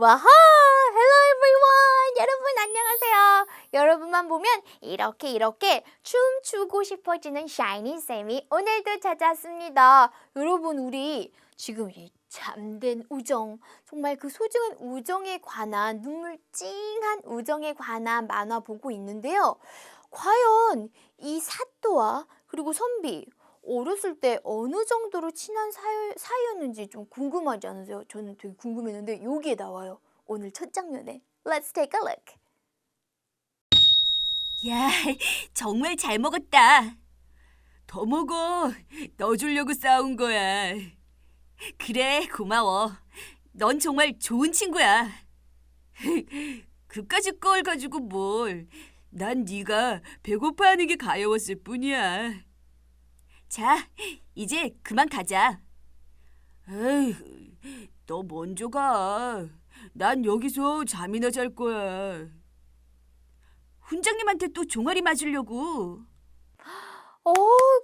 와하! Hello everyone! 여러분 안녕하세요. 여러분만 보면 이렇게 이렇게 춤추고 싶어지는 샤이니 쌤이 오늘도 찾아왔습니다. 여러분 우리 지금 이 참된 우정, 정말 그 소중한 우정에 관한 눈물 찡한 우정에 관한 만화 보고 있는데요. 과연 이 사또와 그리고 선비 어렸을 때 어느 정도로 친한 사이, 사이였는지 좀 궁금하지 않으세요? 저는 되게 궁금했는데 여기에 나와요. 오늘 첫 장면에. Let's take a look. 야, 정말 잘 먹었다. 더 먹어. 너 주려고 싸운 거야. 그래, 고마워. 넌 정말 좋은 친구야. 그까짓 걸 가지고 뭘. 난 네가 배고파하는 게 가여웠을 뿐이야. 자, 이제 그만 가자. 에이, 너 먼저 가. 난 여기서 잠이나 잘 거야. 훈장님한테 또 종아리 맞으려고. 어,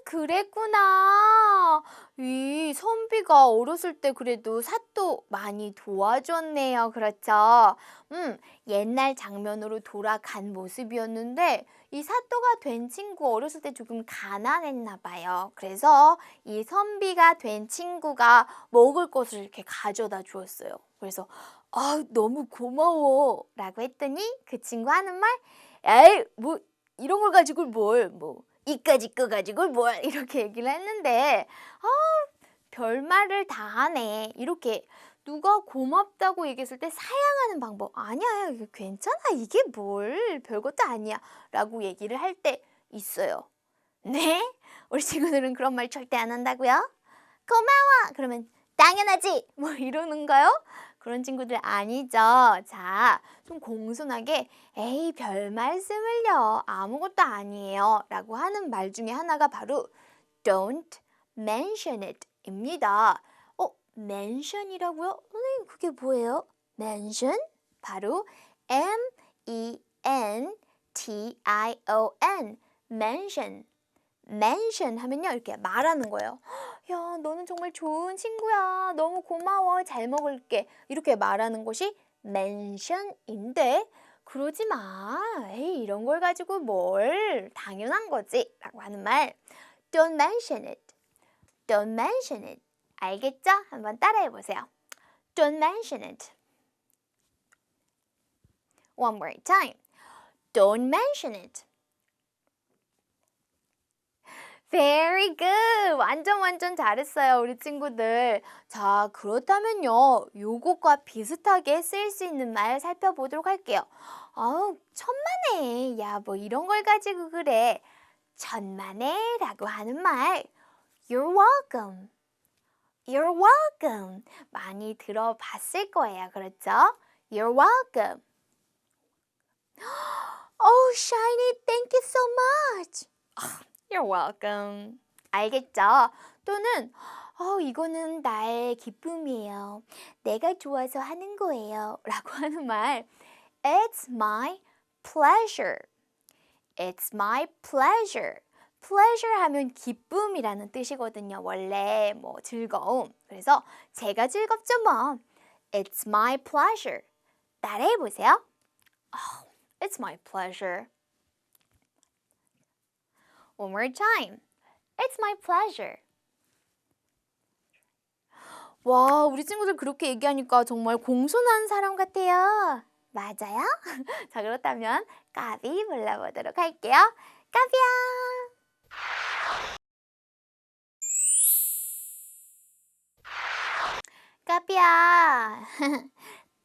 그랬구나. 이 선비가 어렸을 때 그래도 사또 많이 도와줬네요. 그렇죠? 음, 옛날 장면으로 돌아간 모습이었는데 이 사또가 된 친구 어렸을 때 조금 가난했나 봐요. 그래서 이 선비가 된 친구가 먹을 것을 이렇게 가져다 주었어요. 그래서 아, 너무 고마워. 라고 했더니 그 친구 하는 말, 에이, 뭐 이런 걸 가지고 뭘, 뭐 이까짓 거 가지고 뭘 이렇게 얘기를 했는데 아 별말을 다 하네. 이렇게 누가 고맙다고 얘기했을 때 사양하는 방법. 아니야 이게 괜찮아. 이게 뭘. 별것도 아니야. 라고 얘기를 할 때 있어요. 네? 우리 친구들은 그런 말 절대 안 한다고요? 고마워! 그러면 당연하지! 뭐 이러는가요? 그런 친구들 아니죠? 자 좀 공손하게 에이 별 말씀을요. 아무것도 아니에요. 라고 하는 말 중에 하나가 바로 don't mention it 입니다. 어 mention이라고요? 선생님 그게 뭐예요? mention? 바로 M-E-N-T-I-O-N. mention. mention 하면요 이렇게 말하는 거예요 야 너는 정말 좋은 친구야 너무 고마워 잘 먹을게 이렇게 말하는 것이 mention인데 그러지 마. 에이, 이런 걸 가지고 뭘 당연한 거지. 라고 하는 말. Don't mention it. Don't mention it. 알겠죠? 한번 따라해 보세요. Don't mention it. One more time. Don't mention it. Very good. 완전 완전 잘했어요, 우리 친구들. 자, 그렇다면요. 요것과 비슷하게 쓰일 수 있는 말 살펴보도록 할게요. 아우, 천만에. 야, 뭐 이런 걸 가지고 그래. 천만에 라고 하는 말. You're welcome. You're welcome. 많이 들어봤을 거예요. 그렇죠? You're welcome. Oh, Shiny, thank you so much. You're welcome. 알겠죠? 또는 어, 이거는 나의 기쁨이에요. 내가 좋아서 하는 거예요. 라고 하는 말. It's my pleasure. It's my pleasure. pleasure 하면 기쁨이라는 뜻이거든요. 원래 뭐 즐거움. 그래서 제가 즐겁죠 뭐. It's my pleasure. 따라해 보세요. Oh, it's my pleasure. One more time. It's my pleasure. 와, 우리 친구들 그렇게 얘기하니까 정말 공손한 사람 같아요. 맞아요? 자, 그렇다면 까비 불러보도록 할게요. 까비야! 까비야!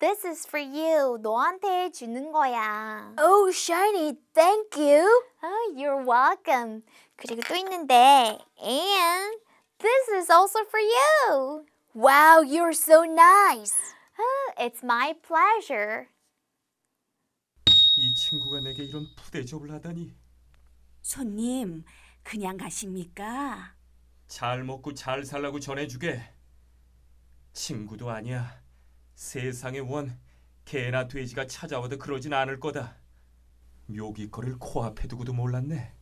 This is for you. 너한테 주는 거야. Oh, Shiny, thank you. Oh, you're welcome. 그리고 또 있는데, and this is also for you. Wow, you're so nice. Oh, it's my pleasure. 이 친구가 내게 이런 푸대접을 하다니 손님, 그냥 가십니까? 잘 먹고 잘 살라고 전해주게 친구도 아니야 세상에 원 개나 돼지가 찾아와도 그러진 않을 거다 묘기거리를 코앞에 두고도 몰랐네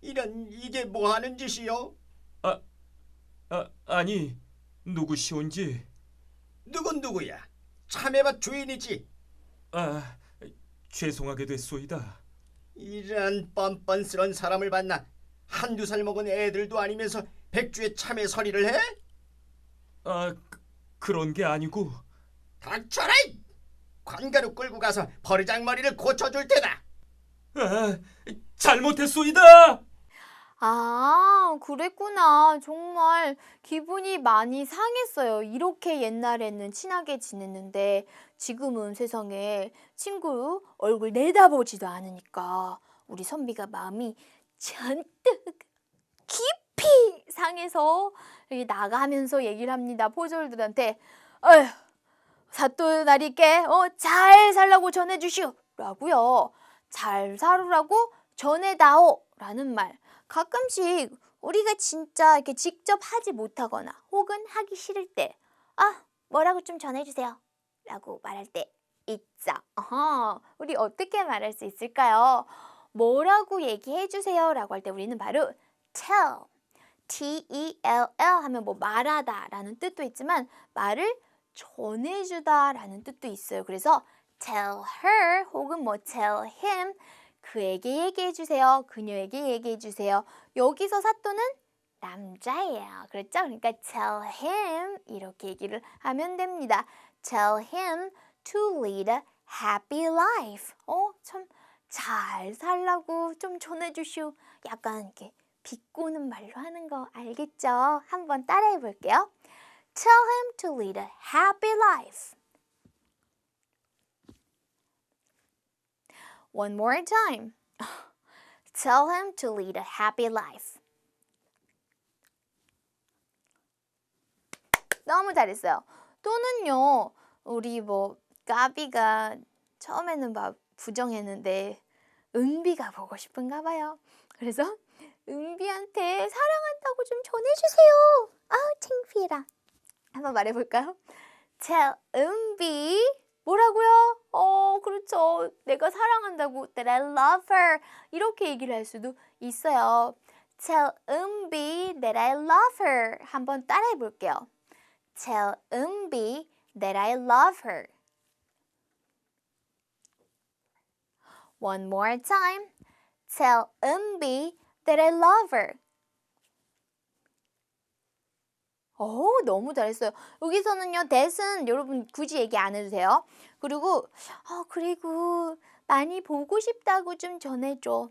이런 이게 뭐 하는 짓이요? 아, 아니 누구시온지? 누군 누구야? 참외밭 주인이지. 아, 죄송하게 됐소이다. 이런 뻔뻔스런 사람을 만나 한두 살 먹은 애들도 아니면서 백주에 참외 서리를 해? 아, 그, 그런 게 아니고 닥쳐라! 이! 관가로 끌고 가서 버르장머리를 고쳐줄 테다. 아, 잘못했소이다. 아, 그랬구나. 정말 기분이 많이 상했어요. 이렇게 옛날에는 친하게 지냈는데 지금은 세상에 친구 얼굴 내다보지도 않으니까 우리 선비가 마음이 잔뜩 깊이 상해서 여기 나가면서 얘기를 합니다. 포졸들한테 어휴, 사또 나리께 어, 잘 살라고 전해주시오. 라고요. 잘 살으라고 전해다오. 라는 말. 가끔씩 우리가 진짜 이렇게 직접 하지 못하거나 혹은 하기 싫을 때, 아, 뭐라고 좀 전해주세요. 라고 말할 때 있죠. 어허, 우리 어떻게 말할 수 있을까요? 뭐라고 얘기해주세요. 라고 할 때 우리는 바로 tell, T-E-L-L 하면 뭐 말하다 라는 뜻도 있지만 말을 전해주다 라는 뜻도 있어요. 그래서 tell her 혹은 뭐 tell him 그에게 얘기해 주세요. 그녀에게 얘기해 주세요. 여기서 사또는 남자예요. 그렇죠? 그러니까 tell him 이렇게 얘기를 하면 됩니다. tell him to lead a happy life. 어, 참 잘 살라고 좀 전해 주시오. 약간 이렇게 비꼬는 말로 하는 거 알겠죠? 한번 따라해 볼게요. Tell him to lead a happy life. One more time. Tell him to lead a happy life. 너무 잘했어요. 또는요, 우리 뭐, 까비가 처음에는 막 부정했는데, 은비가 보고 싶은가 봐요. 그래서 은비한테 사랑한다고 좀 전해주세요. 아우, 창피해라. 한번 말해볼까요? Tell 은비 뭐라고요? 어, 그렇죠. 내가 사랑한다고 that I love her 이렇게 얘기를 할 수도 있어요. Tell 은비 that I love her 한번 따라해 볼게요. Tell 은비 that I love her. One more time. Tell 은비 that I love her. 오, 너무 잘했어요. 여기서는요, that은 여러분 굳이 얘기 안 해도 돼요. 그리고, 어, 그리고 많이 보고 싶다고 좀 전해줘.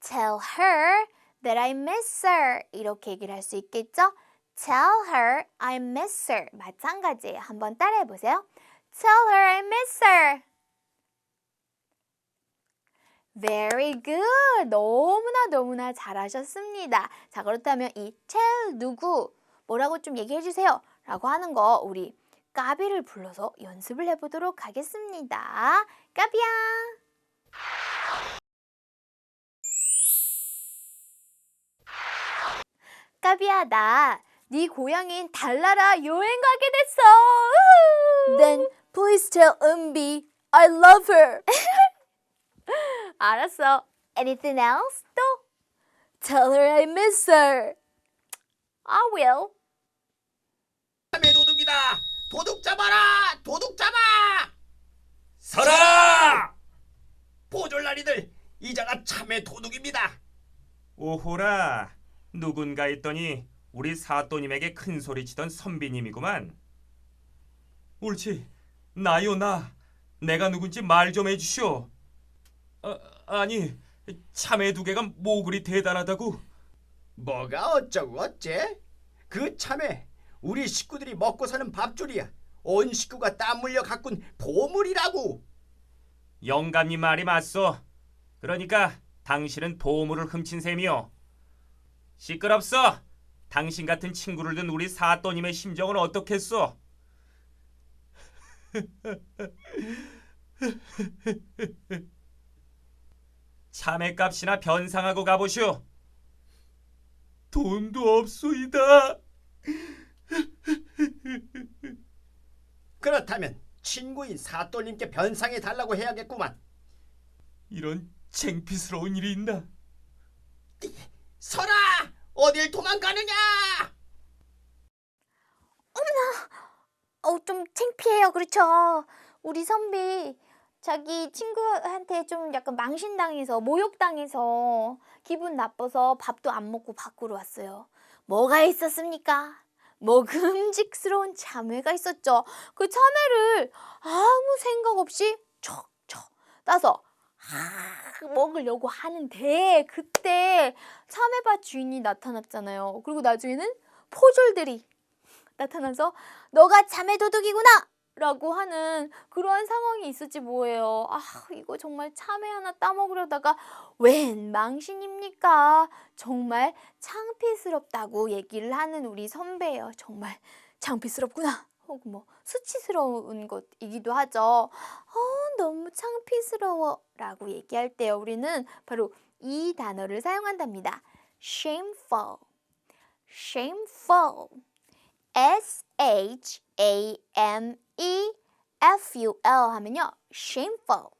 Tell her that I miss her. 이렇게 얘기를 할 수 있겠죠? Tell her I miss her. 마찬가지예요. 한번 따라해 보세요. Tell her I miss her. Very good. 너무나 너무나 잘하셨습니다. 자, 그렇다면 이 tell 누구 뭐라고 좀 얘기해 주세요. 라고 하는 거 우리 까비를 불러서 연습을 해 보도록 하겠습니다. 까비야. 까비야 나 네 고향인 달나라 여행 가게 됐어. Then please tell 은비 I love her. 알았어. Anything else? 또? Tell her I miss her. I will. 참외 도둑이다. 도둑 잡아라. 도둑 잡아. 서라! 보졸라리들 이자가 참외 도둑입니다. 오호라, 누군가 했더니 우리 사또님에게 큰 소리 치던 선비님이구만. 옳지, 나요 나. 내가 누군지 말 좀 해주시오. 아, 아니, 참외 두 개가 뭐 그리 대단하다고? 뭐가 어쩌고 어째? 그 참외 우리 식구들이 먹고 사는 밥줄이야. 온 식구가 땀 흘려 가꾼 보물이라고. 영감님 말이 맞소. 그러니까 당신은 보물을 훔친 셈이오. 시끄럽소. 당신 같은 친구를 둔 우리 사또님의 심정은 어떻겠소? 참외값이나 변상하고 가보시오. 돈도 없소이다. 그렇다면 친구인 사또님께 변상해 달라고 해야겠구만. 이런 창피스러운 일이 있나? 설아 어딜 도망가느냐? 창피해요. 그렇죠? 우리 선비 자기 친구한테 좀 약간 망신당해서 모욕당해서 기분 나빠서 밥도 안 먹고 밖으로 왔어요. 뭐가 있었습니까? 먹음직스러운 참외가 있었죠. 그 참외를 아무 생각 없이 척척 따서 아, 먹으려고 하는데 그때 참외밭 주인이 나타났잖아요. 그리고 나중에는 포졸들이 나타나서 너가 참외 도둑이구나! 라고 하는 그러한 상황이 있었지 뭐예요. 아, 이거 정말 참외 하나 따먹으려다가 웬 망신입니까? 정말 창피스럽다고 얘기를 하는 우리 선배예요. 정말 창피스럽구나. 혹은 뭐 수치스러운 것이기도 하죠. 어, 너무 창피스러워 라고 얘기할 때요. 우리는 바로 이 단어를 사용한답니다. shameful, shameful. S-H-A-M-E-F-U-L 하면요. shameful.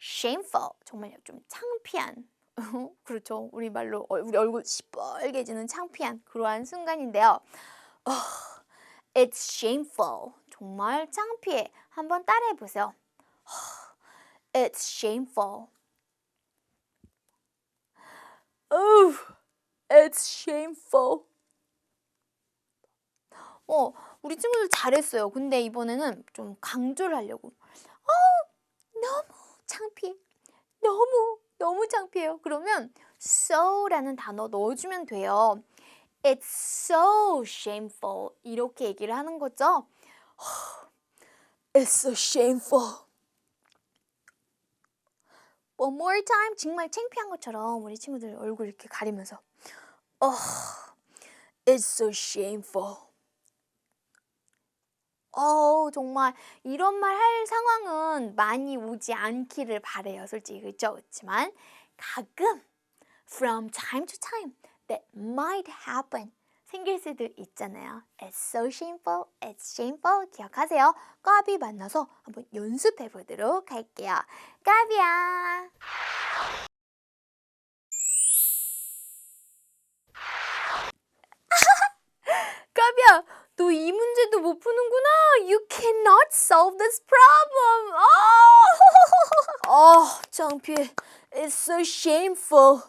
shameful. 정말 좀 창피한. 그렇죠. 우리 말로 얼- 우리 얼굴 시뻘개지는 창피한 그러한 순간인데요. 어, it's shameful. 정말 창피해. 한번 따라해 보세요. It's shameful. Oh, it's shameful. 어, 우리 친구들 잘했어요. 근데 이번에는 좀 강조를 하려고. 어, 너무 창피해. 너무, 너무 창피해요. 그러면 so라는 단어 넣어주면 돼요. It's so shameful. 이렇게 얘기를 하는 거죠. It's so shameful. One more time. 정말 창피한 것처럼 우리 친구들 얼굴 이렇게 가리면서. Oh, it's so shameful. 어 정말 이런 말 할 상황은 많이 오지 않기를 바래요. 솔직히 그렇죠. 그렇지만 가끔 from time to time that might happen 생길 수도 있잖아요. It's so shameful, it's shameful 기억하세요. 까비 만나서 한번 연습해 보도록 할게요. 까비야. 까비야, 너 이 문제도 못 푸는구나. You cannot solve this problem. 아, 아, 창피해. It's so shameful.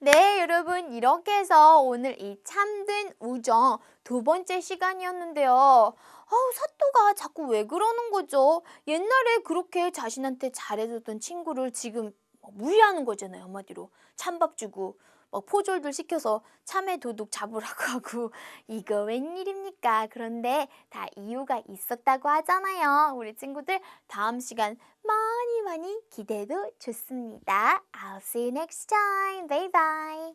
네, 여러분 이렇게 해서 오늘 이 참된 우정 두 번째 시간이었는데요. 아우, 사또가 자꾸 왜 그러는 거죠? 옛날에 그렇게 자신한테 잘해줬던 친구를 지금 뭐 무시하는 거잖아요, 한마디로. 찬밥 주고 막 포졸들 시켜서 참외 도둑 잡으라고 하고 이거 웬일입니까? 그런데 다 이유가 있었다고 하잖아요. 우리 친구들 다음 시간 많이 많이 기대도 좋습니다. I'll see you next time. Bye bye.